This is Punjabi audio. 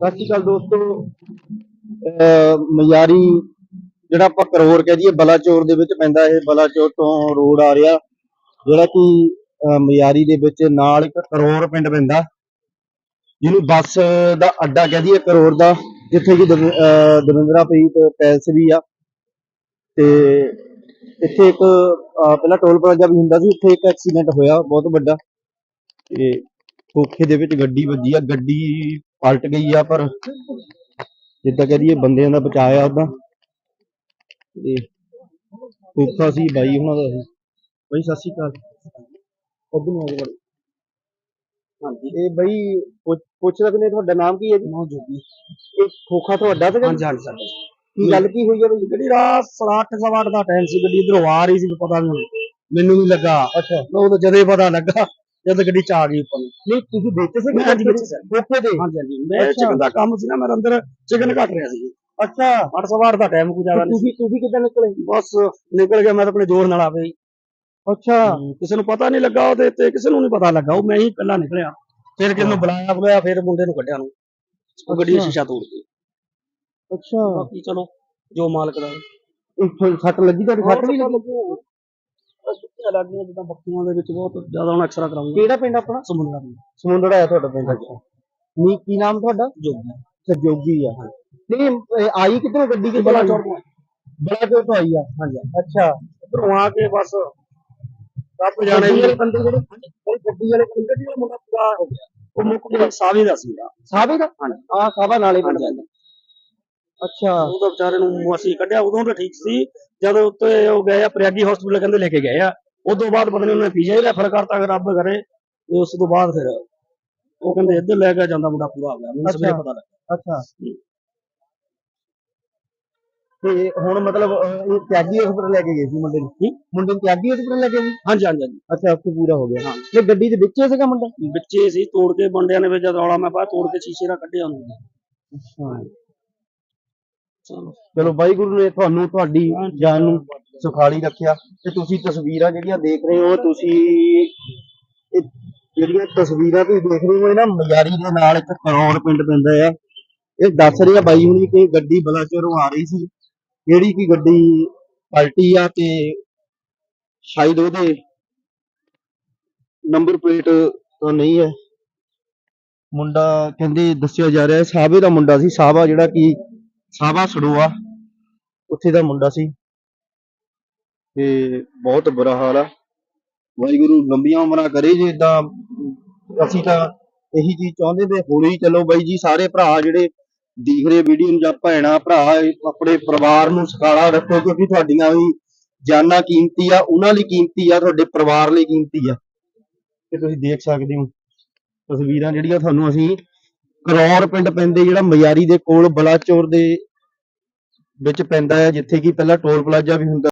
ਸਤਿ ਸ਼੍ਰੀ ਅਕਾਲ ਦੋਸਤੋ। ਅਹ ਮਯਾਰੀ ਜਿਹੜਾ ਆਪਾਂ ਕਰੋੜ ਕਹਿ ਦਈਏ, ਬਲਾਚੌਰ ਦੇ ਵਿੱਚ ਪੈਂਦਾ ਇਹ, ਬਲਾਚੌਰ ਤੋਂ ਰੋਡ ਆ ਰਿਹਾ। ਜਿਹੜਾ ਕਿ ਮਯਾਰੀ ਦੇ ਵਿੱਚ ਨਾਲ ਇੱਕ ਕਰੋੜ ਪਿੰਡ ਪੈਂਦਾ। ਜਿਹਨੂੰ ਬੱਸ ਦਾ ਅੱਡਾ ਕਹਿ ਦਈਏ, ਕਰੋੜ ਦਾ, ਜਿੱਥੇ ਕਿ ਦਵਿੰਦਰਾ ਪ੍ਰੀਤ ਪੈਲਸ ਵੀ ਆ। ਤੇ ਇੱਥੇ ਇੱਕ ਪਹਿਲਾਂ ਟੋਲ ਪਲਾਜ਼ਾ ਵੀ ਹੁੰਦਾ ਸੀ ਇੱਥੇ ਇੱਕ ਐਕਸੀਡੈਂਟ ਹੋਇਆ, ਬਹੁਤ ਵੱਡਾ। ਤੇ ਖੋਖੇ ਦੇ ਵਿੱਚ ਗੱਡੀ ਵੱਜੀ ਆ, ਗੱਡੀ ਪਲਟ ਗਈ ਆ ਪਰ ਜਿੱਦਾਂ ਕਹਿ ਦਈਏ ਬੰਦਿਆਂ ਦਾ ਬਚਾਅ ਆ ਉਹਦਾ ਤੇ ਖੋਖਾ ਸੀ ਬਾਈ ਉਹਨਾਂ ਦਾ ਸੀ ਬਾਈ ਸਤਿ ਸ਼੍ਰੀ ਅਕਾਲ। ਉਧਰ ਨੂੰ ਆ ਗਏ ਹਾਂਜੀ। ਇਹ ਬਾਈ ਪੁੱਛ- ਪੁੱਛ ਸਕਦੇ ਨੇ ਤੁਹਾਡਾ ਨਾਮ ਕੀ ਹੈ ਜੀ? ਜੋਗੀ ਇਹ ਖੋਖਾ ਤੁਹਾਡਾ ਤੇ ਹਾਂਜੀ ਹਾਂਜੀ ਸਰ। ਕੀ ਗੱਲ ਕੀ ਹੋਈ ਹੈ ਬਾਈ? ਗੱਡੀ ਰਾਤ ਸਾਢੇ ਅੱਠ ਸਵਾ ਅੱਠ ਦਾ ਟਾਈਮ ਸੀ। ਗੱਡੀ ਇਧਰੋਂ ਆ ਰਹੀ ਸੀ ਪਤਾ ਨਹੀਂ। ਮੈਨੂੰ ਵੀ ਲੱਗਾ। ਅੱਛਾ। ਉਹ ਤਾਂ ਜਦੇ ਪਤਾ ਲੱਗਾ। ਜਦ ਗੱਡੀ ਚ ਆ ਗਈ ਉੱਪਰ ਨੂੰ। ਨਹੀਂ ਤੁਸੀਂ ਵਿੱਚ ਸੀ ਹਾਂਜੀ ਵਿੱਚ ਸੀ। ਖੋਖੇ ਦੇ ਹਾਂਜੀ ਹਾਂਜੀ। ਮੈਂ ਅੱਛਾ। ਚਿਕਨ ਦਾ ਕੰਮ ਸੀ ਨਾ ਮੇਰੇ ਅੰਦਰ ਚਿਕਨ ਕੱਟ ਰਿਹਾ ਸੀ। ਅੱਛਾ। ਅੱਠ ਸਵਾ ਅੱਠ ਦਾ ਟਾਈਮ ਕੋਈ ਜ਼ਿਆਦਾ ਤੇ ਨਹੀਂ ਤੁਸੀਂ ਤੁਸੀਂ ਕਿੱਦਾਂ ਨਿਕਲੇ? ਬਸ ਨਿਕਲ ਗਿਆ ਮੈਂ ਤਾਂ ਆਪਣੇ ਜ਼ੋਰ ਨਾਲ ਆਵੇ ਹੀ। ਅੱਛਾ। ਕਿਸੇ ਨੂੰ ਪਤਾ ਨਹੀਂ ਲੱਗਾ ਉਹਦੇ ਤੇ ਕਿਸੇ ਨੂੰ ਨਹੀਂ ਪਤਾ ਲੱਗਾ। ਉਹ ਮੈਂ ਹੀ ਪਹਿਲਾਂ ਨਿਕਲਿਆ। ਫਿਰ ਕਿਸੇ ਨੂੰ ਬੁਲਾਇਆ ਬੁਲਾਇਆ ਫਿਰ ਮੁੰਡੇ ਨੂੰ ਕੱਢਿਆ ਨੂੰ ਉਹ ਗੱਡੀ ਦਾ ਅੱਛਾ। ਸ਼ੀਸ਼ਾ ਤੋੜ ਕੇ ਅੱਛਾ। ਬਾਕੀ ਚਲੋ ਜੋ ਮਾਲਕ ਦਾ। ਤੁਹਾਨੂੰ ਸੱਟ ਲੱਗੀ ਤੁਹਾਡੀ? ਸੱਟ ਵੀ ਲੱਗੀ? ਸੁੱਕੀਆਂ ਲੱਗਦੀਆਂ ਜਿੱਦਾਂ ਬੱਕੀਆਂ ਦੇ ਵਿੱਚ ਬਹੁਤ ਜ਼ਿਆਦਾ ਹੁਣ ਐਕਸਰਾ ਕਰਾਉਂਗੇ ਕਿਹੜਾ ਪਿੰਡ ਆਪਣਾ? ਸਮੁੰਦਰਾਂ ਦੀ। ਸਮੁੰਦੜਾ ਹੈ ਤੁਹਾਡਾ ਪਿੰਡ। ਅੱਛਾ ਨੀ ਕੀ ਨਾਮ ਤੁਹਾਡਾ? ਜੋਗੀ। ਅੱਛਾ ਜੋਗੀ ਆ। ਨਹੀਂ ਇਹ ਆਈ ਕਿੱਧਰੋਂ ਗੱਡੀ ਬੜਾ ਤੋਂ ਆਈ। ਆ? ਹਾਂਜੀ। ਅੱਛਾ। ਉਧਰੋਂ ਆ ਕੇ ਬਸ ਰੱਬ ਜਾਣੇ ਗੱਡੀ ਵੀ ਵਾਲੇ ਬੰਦੇ ਜਿਹੜੇ ਉਹ ਗੱਡੀ ਵਾਲੇ ਕੋਈ ਗੱਡੀ ਵਾਲਾ ਮੁੰਡਾ ਪੂਰਾ ਹੋ ਗਿਆ। ਉਹ ਮੁੱਕ ਗਿਆ। ਸਾਵੀ ਦਾ ਸੀਗਾ। ਦਾ? ਹਾਂਜੀ। ਆ ਸਾਬਾ ਨਾਲੇ ਪਿੰਡ। ਹਾਂਜੀ। ਅੱਛਾ। ਉਹ ਤਾਂ ਵਿਚਾਰੇ ਨੂੰ ਅਸੀਂ ਕੱਢਿਆ ਉਦੋਂ ਤਾਂ ਠੀਕ ਸੀ। ਜਦੋਂ ਉੱਤੇ ਉਹ ਗਏ ਆ ਪ੍ਰਿਆਗੀ ਹਸਪੀਟਲ ਕਹਿੰਦੇ ਲੈ ਕੇ ਗਏ ਆ। ਉਦੋਂ ਬਾਅਦ ਪਤਾ ਨਹੀਂ ਉਹਨੇ ਪੀਜਾ ਹੀ ਰੈਫਰ ਕਰਤਾ ਅਗਰ ਰੱਬ ਕਰੇ ਤੇ ਉਸ ਤੋਂ ਬਾਅਦ ਫਿਰ ਉਹ ਕਹਿੰਦੇ ਇੱਧਰ ਲੈ ਕੇ ਜਾਂਦਾ ਮੁੰਡਾ ਪੂਰਾ ਹੋ ਗਿਆ। ਮੈਨੂੰ ਸਵੇਰੇ। ਪਤਾ ਲੱਗਾ। ਅੱਛਾ। ਤੇ ਹੁਣ ਮਤਲਬ ਅਹ, ਇਹ ਤਿਆਗੀ ਹਸਪਤਾਲ ਲੈ ਕੇ ਗਏ ਸੀ ਮੁੰਡੇ ਨੂੰ? ਕੀ? ਮੁੰਡੇ ਨੂੰ ਤਿਆਗੀ ਹਸਪਤਾਲ ਲੈ ਕੇ ਗਏ? ਹਾਂਜੀ ਹਾਂਜੀ ਹਾਂਜੀ। ਅੱਛਾ ਉੱਥੇ ਪੂਰਾ ਹੋ ਗਿਆ। ਹਾਂ। ਇਹ ਗੱਡੀ ਦੇ ਵਿੱਚ ਹੀ ਸੀਗਾ ਮੁੰਡਾ? ਵਿੱਚੇ ਸੀ ਤੋੜ ਕੇ ਬੰਡਿਆਂ ਨੇ ਵਿੱਚ ਜਦ ਰੌਲਾ ਮੈਂ ਪਾਇਆ ਤੋੜ ਕੇ ਸ਼ੀਸ਼ੇ ਨਾਲ ਕੱਢਿਆ ਉਹਨੂੰ। ਅੱਛਾ। ਚਲੋ ਚਲੋ ਵਾਹਿਗੁਰੂ ਨੇ ਤੁਹਾਨੂੰ, ਤੁਹਾਡੀ ਜਾਨ ਨੂੰ ਸੁਖਾਲੀ ਰੱਖਿਆ ਤੇ ਤੁਸੀਂ ਤਸਵੀਰਾਂ ਜਿਹੜੀਆਂ ਦੇਖ ਰਹੇ ਹੋ, ਤੁਸੀਂ ਇਹ ਜਿਹੜੀਆਂ ਤਸਵੀਰਾਂ ਤੁਸੀਂ ਦੇਖ ਰਹੇ ਹੋ, ਇਹ ਨਾ ਦੇ ਨਾਲ ਇੱਕ ਕਰੋੜ ਪਿੰਡ ਪੈਂਦਾ ਆ। ਇਹ ਦੱਸ ਰਿਹਾ ਬਾਈ ਹੁਣੀ ਕਿ ਗੱਡੀ ਬਲਾਚੌਰੋਂ ਆ ਰਹੀ ਸੀ ਜਿਹੜੀ ਕਿ ਗੱਡੀ ਪਲਟੀ ਆ ਤੇ ਸ਼ਾਇਦ ਉਹਦੇ ਨੰਬਰ ਪਲੇਟ ਤਾਂ ਨਹੀਂ ਹੈ। ਮੁੰਡਾ ਕਹਿੰਦੇ ਦੱਸਿਆ ਜਾ ਰਿਹਾ ਹੈ ਸਾਬੇ ਦਾ ਮੁੰਡਾ ਸੀ, ਸਾਬਾ ਜਿਹੜਾ ਕਿ ਸਾਬਾ ਸੜੂਆ। ਉੱਥੇ ਦਾ ਮੁੰਡਾ ਸੀ। ਤੇ ਬਹੁਤ ਬੁਰਾ ਹਾਲ ਆ। ਵਾਹਿਗੁਰੂ ਲੰਬੀਆਂ ਉਮਰਾਂ ਕਰੇ ਜੇ ਇਦਾਂ ਅਸੀਂ ਤਾਂ ਇਹੀ ਚੀਜ਼ ਚਾਹੁੰਦੇ ਵੀ ਹੌਲੀ ਚੱਲੋ ਬਾਈ ਜੀ, ਸਾਰੇ ਭਰਾ ਜਿਹੜੇ ਦੇਖ ਰਹੇ ਵੀਡੀਓ ਨੂੰ ਜਾਂ ਭੈਣਾ, ਭਰਾ, ਆਪਣੇ ਪਰਿਵਾਰ ਨੂੰ ਸਕਾਲਾ ਰੱਖੋ ਕਿਉਂਕਿ ਤੁਹਾਡੀਆਂ ਵੀ ਜਾਨਾਂ ਕੀਮਤੀ ਆ, ਉਹਨਾਂ ਲਈ ਕੀਮਤੀ ਆ, ਤੁਹਾਡੇ ਪਰਿਵਾਰ ਲਈ ਕੀਮਤੀ ਆ। ਤੇ ਤੁਸੀਂ ਦੇਖ ਸਕਦੇ ਹੋ, ਤਸਵੀਰਾਂ ਜਿਹੜੀਆਂ ਤੁਹਾਨੂੰ ਅਸੀਂ ਕਰੌਰ ਪਿੰਡ ਪੈਂਦੇ, ਜਿਹੜਾ ਮਯਾਰੀ ਦੇ ਕੋਲ ਬਲਾਚੌਰ ਦੇ ਵਿੱਚ ਪੈਂਦਾ ਹੈ ਜਿੱਥੇ ਕਿ ਪਹਿਲਾਂ ਟੋਲ ਪਲਾਜ਼ਾ ਵੀ ਹੁੰਦਾ